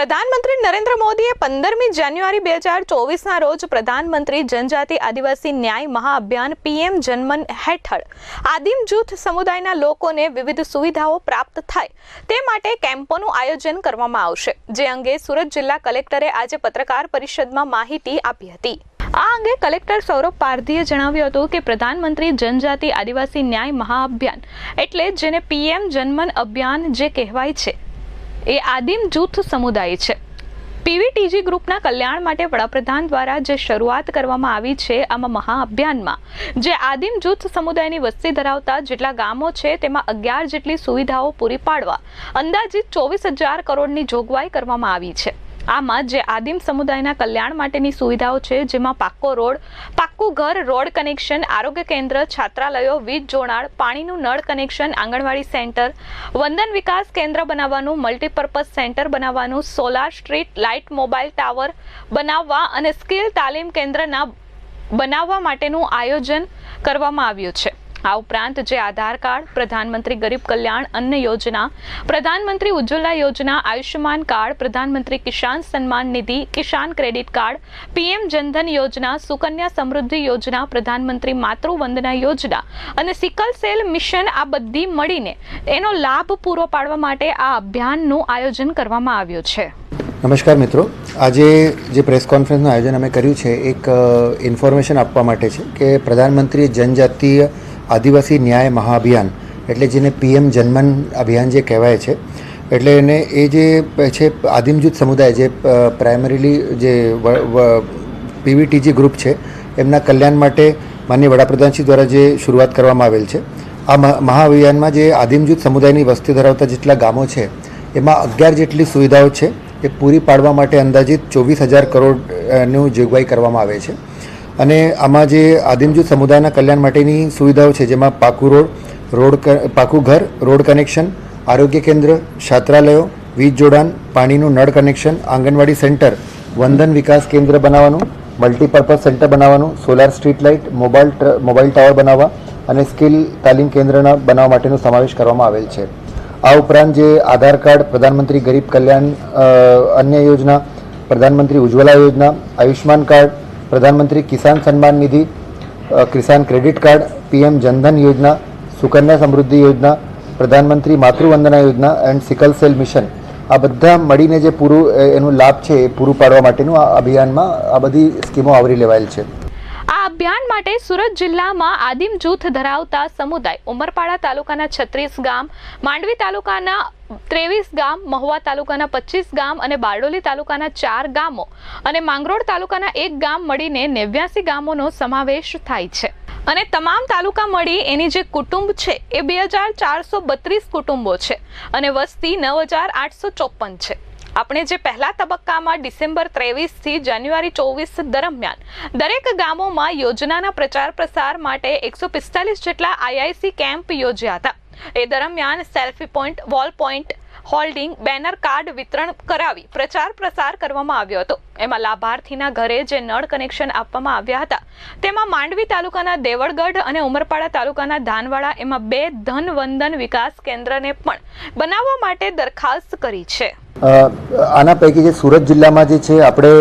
પ્રધાનમંત્રી નરેન્દ્ર મોદીએ પંદરમી જાન્યુઆરી બે હજાર ચોવીસના રોજ પ્રધાનમંત્રી જનજાતિ આદિવાસી ન્યાય મહાઅભિયાન પીએમ જનમન હેઠળ આદિમ જૂથ સમુદાયના લોકોને વિવિધ સુવિધાઓ પ્રાપ્ત થાય તે માટે કેમ્પોનું આયોજન કરવામાં આવશે. જે અંગે સુરત જિલ્લા કલેક્ટરે આજે પત્રકાર પરિષદમાં માહિતી આપી હતી. આ અંગે કલેક્ટર સૌરભ પારધીએ જણાવ્યું હતું કે પ્રધાનમંત્રી જનજાતિ આદિવાસી ન્યાય મહાઅભિયાન એટલે જેને પીએમ જનમન અભિયાન જે કહેવાય છે એ આદિમ જૂથ સમુદાય છે. પીવીટીજી ગ્રુપના કલ્યાણ માટે વડાપ્રધાન દ્વારા જે શરૂઆત કરવામાં આવી છે આમાં મહાઅભિયાનમાં જે આદિમ જૂથ સમુદાયની વસ્તી ધરાવતા જેટલા ગામો છે તેમાં અગિયાર જેટલી સુવિધાઓ પૂરી પાડવા અંદાજિત ચોવીસ હજાર કરોડની જોગવાઈ કરવામાં આવી છે. આમાં જે આદિમ સમુદાયના કલ્યાણ માટેની સુવિધાઓ છે, જેમાં પાક્કો રોડ, પાક્કું ઘર, રોડ કનેક્શન, આરોગ્ય કેન્દ્ર, છાત્રાલયો, વીજ જોડાણ, પાણીનું નળ કનેક્શન, આંગણવાડી સેન્ટર, વંદન વિકાસ કેન્દ્ર બનાવવાનું, મલ્ટીપર્પઝ સેન્ટર બનાવવાનું, solar street, light mobile tower બનાવવા અને સ્કિલ તાલીમ કેન્દ્રના બનાવવા માટેનું આયોજન કરવામાં આવ્યું છે. આ ઉપરાંત જે આધાર કાર્ડ, પ્રધાનમંત્રી ગરીબ કલ્યાણ અન્ન યોજના, પ્રધાનમંત્રી ઉજ્જવલા યોજના, આયુષ્યમાન કાર્ડ, પ્રધાનમંત્રી Kisan Samman Nidhi, Kisan credit card, PM Jan Dhan યોજના, સુકન્યા સમૃદ્ધિ યોજના, પ્રધાનમંત્રી માતૃવંદના યોજના અને સિકલ સેલ મિશન આ બધી મળીને એનો લાભ પૂરો પાડવા માટે આ અભિયાનનું આયોજન કરવામાં આવ્યું છે. નમસ્કાર મિત્રો. આજે જે પ્રેસ કોન્ફરન્સનું આયોજન અમે કર્યું છે, એક ઇન્ફોર્મેશન આપવા માટે છે કે પ્રધાનમંત્રી જનજાતીય આદિવાસી ન્યાય મહાઅભિયાન, એટલે જેને પીએમ જનમન અભિયાન જે કહેવાય છે, એટલે એને એ જે છે આદિમ જૂથ સમુદાય જે પ્રાઇમરીલી જે પીવીટીજી ગ્રુપ છે, એમના કલ્યાણ માટે માનનીય વડાપ્રધાનશ્રી દ્વારા જે શરૂઆત કરવામાં આવેલ છે. આ મહા- મહાઅભિયાનમાં જે આદિમ સમુદાયની વસ્તી ધરાવતા જેટલા ગામો છે, એમાં અગિયાર જેટલી સુવિધાઓ છે, એ પૂરી પાડવા માટે અંદાજિત ચોવીસ હજાર કરોડનું જોગવાઈ કરવામાં આવે છે. અને આમાં જે આદિમ સમુદાયના કલ્યાણ માટેની સુવિધાઓ છે, જેમાં પાકું રોડ રોડ પાકું ઘર, રોડ કનેક્શન, આરોગ્ય કેન્દ્ર, છાત્રાલયો, વીજ જોડાણ, પાણીનું નળ કનેક્શન, આંગણવાડી સેન્ટર, વંદન વિકાસ કેન્દ્ર બનાવવાનું, મલ્ટીપર્પઝ સેન્ટર બનાવવાનું, solar street light mobile mobile tower બનાવવા અને સ્કિલ તાલીમ કેન્દ્રના બનાવવા માટેનો સમાવેશ કરવામાં આવેલ છે. આ ઉપરાંત જે આધાર કાર્ડ, પ્રધાનમંત્રી ગરીબ કલ્યાણ અન્ય યોજના, પ્રધાનમંત્રી ઉજ્જવલા યોજના આયુષ્માન કાર્ડ પ્રધાનમંત્રી Kisan Samman Nidhi Kisan credit card, PM Jan Dhan યોજના, સુકન્યા સમૃદ્ધિ યોજના, પ્રધાનમંત્રી માતૃવંદના યોજના એન્ડ સિકલ સેલ મિશન. આ બધા મળીને જે પૂરું એનું લાભ છે એ પૂરું પાડવા માટેનું આ અભિયાનમાં આ બધી સ્કીમો આવરી લેવાયેલ છે. આ અભિયાન માટે સુરત જિલ્લામાં આદિમ જૂથ ધરાવતા સમુદાય ઉમરપાડા તાલુકાના છત્રીસ ગામ, માંડવી તાલુકાના ત્રેવીસ ગામ, મહુવા તાલુકાના પચીસ ગામ અને બારડોલી તાલુકાના ચાર ગામો અને માંગરોળ તાલુકાના એક ગામ મળીને નેવ્યાસી ગામોનો સમાવેશ થાય છે. અને તમામ તાલુકા મળી એની જે કુટુંબ છે એ બે હજાર ચારસો બત્રીસ કુટુંબો છે અને વસ્તી નવ હજાર આઠસો ચોપન છે. આપણે જે પહેલા તબક્કામાં ડિસેમ્બર ત્રેવીસથી જાન્યુઆરી ચોવીસ દરમિયાન દરેક ગામોમાં યોજનાના પ્રચાર પ્રસાર માટે એકસો પિસ્તાલીસ જેટલા આઈઆઈસી કેમ્પ યોજ્યા હતા. એ દરમિયાન selfie point, wall point, holding, banner card વિતરણ કરાવી પ્રચાર પ્રસાર કરવામાં આવ્યો હતો. એમાં લાભાર્થીના ઘરે જે નળ કનેક્શન આપવામાં આવ્યા હતા, તેમાં માંડવી તાલુકાના દેવળગઢ અને ઉમરપાડા તાલુકાના ધાનવાડા એમાં બે ધનવંદન વિકાસ કેન્દ્રને પણ બનાવવા માટે દરખાસ્ત કરી છે. આના પૈકી જે સુરત જિલ્લામાં જે છે, આપણે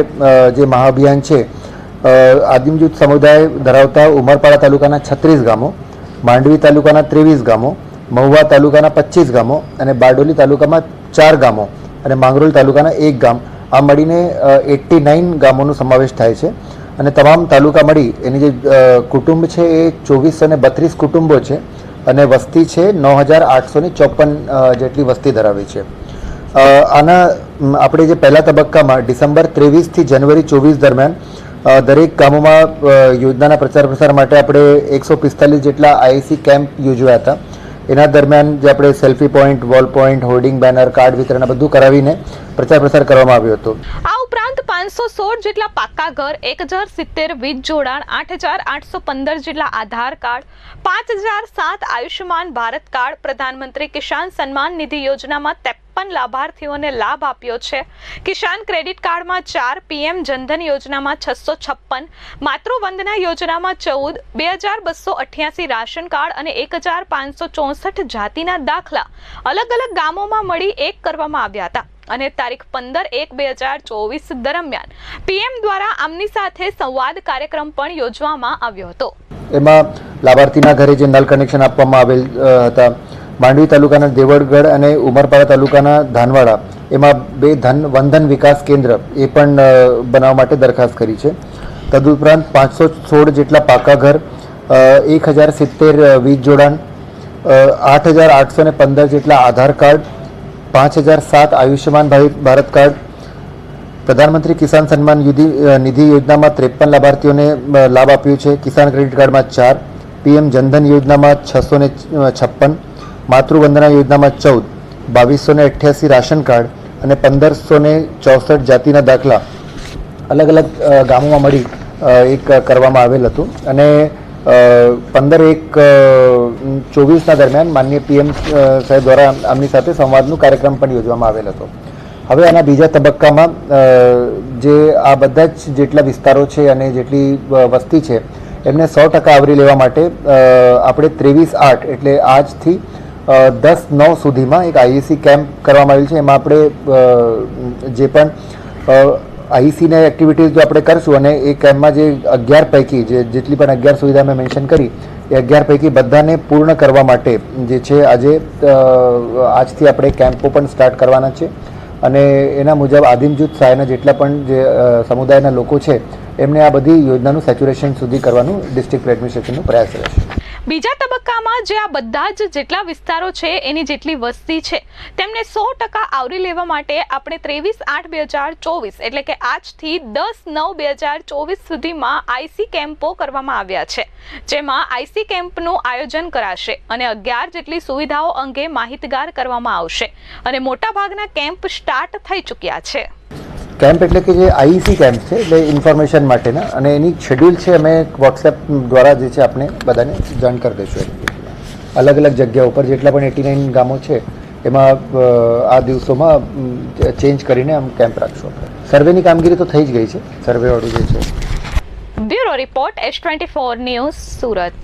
જે મહાઅભિયાન છે આદિમ જૂથ સમુદાય ધરાવતા ઉમરપાડા તાલુકાના છત્રીસ ગામો, માંડવી તાલુકાના ત્રેવીસ ગામો મહુવા તાલુકાના પચીસ ગામો અને બારડોલી તાલુકામાં ચાર ગામો અને માંગરોળ તાલુકાના એક ગામ. આ મળીને એટ્ટી નાઇન ગામોનો સમાવેશ થાય છે. અને તમામ તાલુકા મળી, એની જે કુટુંબ છે એ ચોવીસ અને બત્રીસ કુટુંબો છે અને વસ્તી છે નવ હજાર આઠસો ને ચોપન જેટલી વસ્તી ધરાવે છે. આના આપણે જે પહેલા તબક્કામાં ડિસેમ્બર ત્રેવીસથી જનવરી ચોવીસ દરમિયાન દરેક ગામોમાં યોજનાના પ્રચાર પ્રસાર માટે આપણે એકસો પિસ્તાલીસ જેટલા આઈસી કેમ્પ યોજ્યા હતા. એના દરમિયાન જે આપણે selfie point wall point hoarding banner card વિતરણ બધું કરાવીને પ્રચાર પ્રસાર કરવામાં આવ્યો હતો. ઉપરાંત પાંચસો સોળ જેટલા પાક્કા ઘર, એક હજાર સિત્તેર વીજ જોડાણ, આઠ હજાર આઠસો પંદર જેટલા આધાર કાર્ડ, પાંચ હજાર સાત આયુષ્યમાન ભારત કાર્ડ, પ્રધાનમંત્રી કિસાન સન્માન નિધિ યોજનામાં ત્રેપન લાભાર્થીઓને લાભ આપ્યો છે. કિસાન ક્રેડિટ કાર્ડમાં ચાર, પીએમ જનધન યોજનામાં છસો છપ્પન માતૃવંદના યોજનામાં ચૌદ, બે હજાર બસો અઠ્યાસી રાશન કાર્ડ અને એક હજાર પાંચસો ચોસઠ જાતિના દાખલા અલગ અલગ ગામોમાં મળી એક કરવામાં આવ્યા હતા. અને તારીખ પંદર એક બે હજાર ચોવીસ દરમિયાન. પીએમ દ્વારા આમની સાથે સંવાદ કાર્યક્રમ પણ યોજવામાં આવ્યો હતો. એમાં લાભાર્થીના ઘરે જે નલ કનેક્શન આપવામાં આવેલ હતા. માંડવી તાલુકાના દેવળગઢ અને ઉમરપાડા તાલુકાના ધાનવાડા. એમાં બે ધન, વંધન વિકાસ કેન્દ્ર એ પણ બનાવવા માટે દરખાસ્ત કરી છે. તદુપરાંત પાંચસો સોળ જેટલા પાકા ઘર એક હજાર સિત્તેર વીજ જોડાણ આઠ હજાર આઠસો ને પંદર જેટલા આધાર કાર્ડ પાંચ હજાર સાત આયુષ્યમાન ભારત કાર્ડ પ્રધાનમંત્રી કિસાન સન્માન નિધિ યોજનામાં ત્રેપન લાભાર્થીઓને લાભ આપ્યો છે. કિસાન ક્રેડિટ કાર્ડમાં ચાર, પીએમ જનધન યોજનામાં છસો ને છપ્પન, માતૃવંદના યોજનામાં ચૌદ, બાવીસો ને અઠ્યાસી રાશન કાર્ડ અને પંદરસો ને ચોસઠ જાતિના દાખલા અલગ અલગ ગામોમાં મળી એક કરવામાં આવેલ હતું. અને પંદર એક ચોવીસના દરમિયાન માનનીય પીએમ સાહેબ દ્વારા આમની સાથે સંવાદનું કાર્યક્રમ પણ યોજવામાં આવેલ હતો. હવે આના બીજા તબક્કામાં જે આ બધા જ જેટલા વિસ્તારો છે અને જેટલી વસ્તી છે, એમને સો ટકા આવરી લેવા માટે આપણે ત્રેવીસ આઠ એટલે આજથી દસ નવ સુધીમાં એક આઈએસી કેમ્પ કરવામાં આવેલ છે. એમાં આપણે જે પણ આઈસીને એક્ટિવિટીઝ જો આપણે કરશું અને એ કેમ્પમાં જે અગિયાર પૈકી, જે જેટલી પણ અગિયાર સુવિધા મેં મેન્શન કરી, એ અગિયાર પૈકી બધાને પૂર્ણ કરવા માટે જે છે આજે આજથી આપણે કેમ્પો પણ સ્ટાર્ટ કરવાના છે. અને એના મુજબ આદિમ જૂથ સહાયના જેટલા પણ જે સમુદાયના લોકો છે, એમને આ બધી યોજનાનું સેચ્યુરેશન સુધી કરવાનું ડિસ્ટ્રિક્ટ એડમિનિસ્ટ્રેશનનો પ્રયાસ રહેશે બીજા તબક્કામાં જે આ બધા જ જેટલા વિસ્તારો છે, એની જેટલી વસ્તી છે, તેમને સો ટકા આવરી લેવા માટે આપણે ત્રેવીસ આઠ બે હજાર ચોવીસ, એટલે કે આજથી દસ નવ બે હજાર ચોવીસ સુધીમાં આઈસી કેમ્પો કરવામાં આવ્યા છે, જેમાં આઈસી કેમ્પનું આયોજન કરાશે અને અગિયાર જેટલી સુવિધાઓ અંગે માહિતગાર કરવામાં આવશે અને મોટાભાગના કેમ્પ સ્ટાર્ટ થઈ ચૂક્યા છે. કેમ્પ એટલે કે જે આઈસી કેમ્પ છે, એટલે ઇન્ફોર્મેશન માટેના. અને એની શેડ્યુલ છે, અમે વોટ્સએપ દ્વારા જે છે આપણે બધાને જાણ કરી દઈશું અલગ અલગ જગ્યા ઉપર, જેટલા પણ એટી નાઇન ગામો છે, એમાં આ દિવસોમાં ચેન્જ કરીને આમ કેમ્પ રાખશું સર્વેની કામગીરી તો થઈ જ ગઈ છે. સર્વેવાળું જે છે. Bureau report S twenty four news Surat.